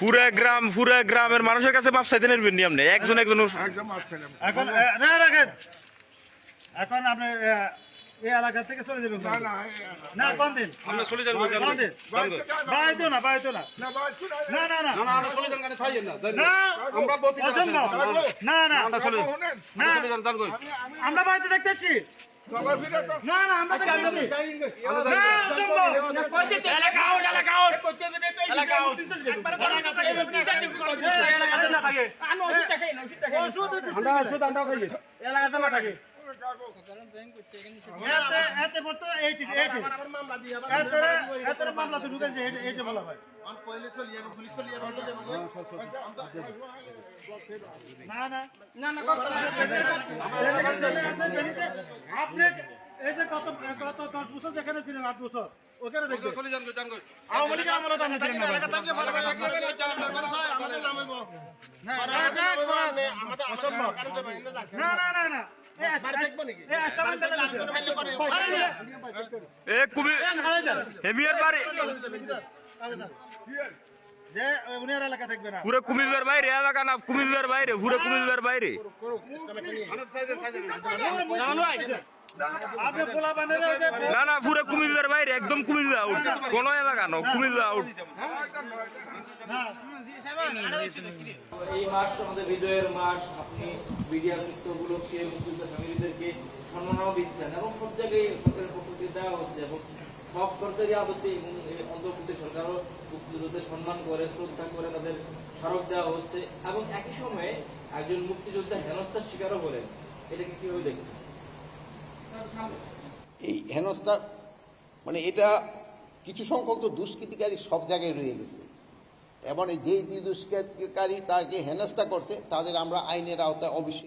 পুরা গ্রাম পুরা গ্রামের মানুষের কাছে মাপ চাইতে নেবেন নি আপনি? একজন একজন এখন না রাখেন। এখন আপনি এই এলাকা থেকে চলে যাবেন না না না কোন দিন। আমরা চলে যাব কোন দিন। বাড়াইতো না বাড়াইতো না। না না না না। না না আমরা চলে যান থাইয়েন না না। না। আমরা অসম্ভব না। না আমরা চলে যান না আমরা বাড়িতে দেখতেছি। সবার ভিতরে তো না না আপনি এই যে কত কত দশ বছর যেখানে ছিলেন আট বছর ওখানে দেখবেন আওয়ামী লীগের আমলে তো ছিলেন না ভাই। না, না, না, অসম্ভব। না, না, না, না। পুরো কুমিল্লার বাইরে এলাকা না কুমিল্লার বাইরে পুরো কুমিল্লার বাইরে। না না পুরো কুমিল্লার বাইরে একদম কুমিল্লা আউট কোন এলাকা না কুমিল্লা আউট এই মাস আমাদের বিজয়ের মাস আপনি মিডিয়া মুক্তিযুদ্ধ ফ্যামিলিদেরকে সম্মানও দিচ্ছেন এবং সব জায়গায় সরকারের পক্ষ থেকে দেওয়া হচ্ছে এবং সব সরকারি আদতে এবং অন্তর্বর্তী সরকারও মুক্তিযুদ্ধদের সম্মান করে শ্রদ্ধা করে তাদের স্মারক দেওয়া হচ্ছে এবং একই সময়ে একজন মুক্তিযোদ্ধা হেনস্থার শিকারও হলেন এটাকে কীভাবে দেখছেন? এই হেনস্থা মানে এটা কিছু সংখ্যক তো দুষ্কৃতিকারী সব জায়গায় রয়ে গেছে। এবং যেই দুষ্কৃতিকারী তাকে হেনস্থা করছে, তাদের আমরা আইনের আওতায় অবশ্যই